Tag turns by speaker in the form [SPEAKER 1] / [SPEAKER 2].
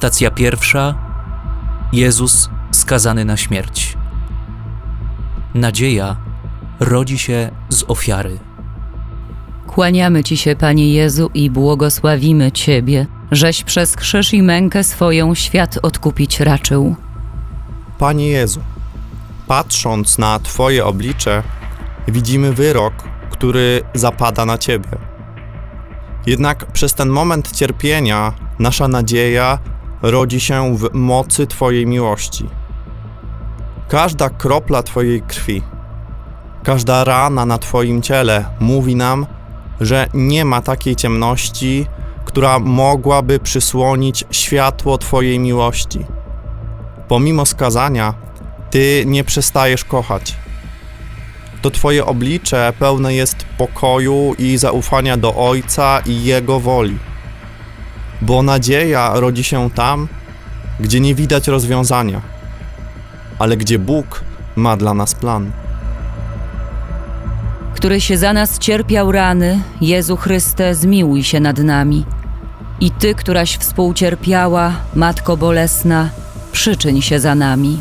[SPEAKER 1] Stacja pierwsza. Jezus skazany na śmierć. Nadzieja rodzi się z ofiary.
[SPEAKER 2] Kłaniamy Ci się, Panie Jezu, i błogosławimy Ciebie, żeś przez krzyż i mękę swoją świat odkupić raczył.
[SPEAKER 3] Panie Jezu, patrząc na Twoje oblicze, widzimy wyrok, który zapada na Ciebie. Jednak przez ten moment cierpienia nasza nadzieja rodzi się w mocy Twojej miłości. Każda kropla Twojej krwi, każda rana na Twoim ciele mówi nam, że nie ma takiej ciemności, która mogłaby przysłonić światło Twojej miłości. Pomimo skazania, Ty nie przestajesz kochać. To Twoje oblicze pełne jest pokoju i zaufania do Ojca i Jego woli. Bo nadzieja rodzi się tam, gdzie nie widać rozwiązania, ale gdzie Bóg ma dla nas plan.
[SPEAKER 2] Któryś za nas cierpiał rany, Jezu Chryste, zmiłuj się nad nami. I Ty, któraś współcierpiała, Matko Bolesna, przyczyń się za nami.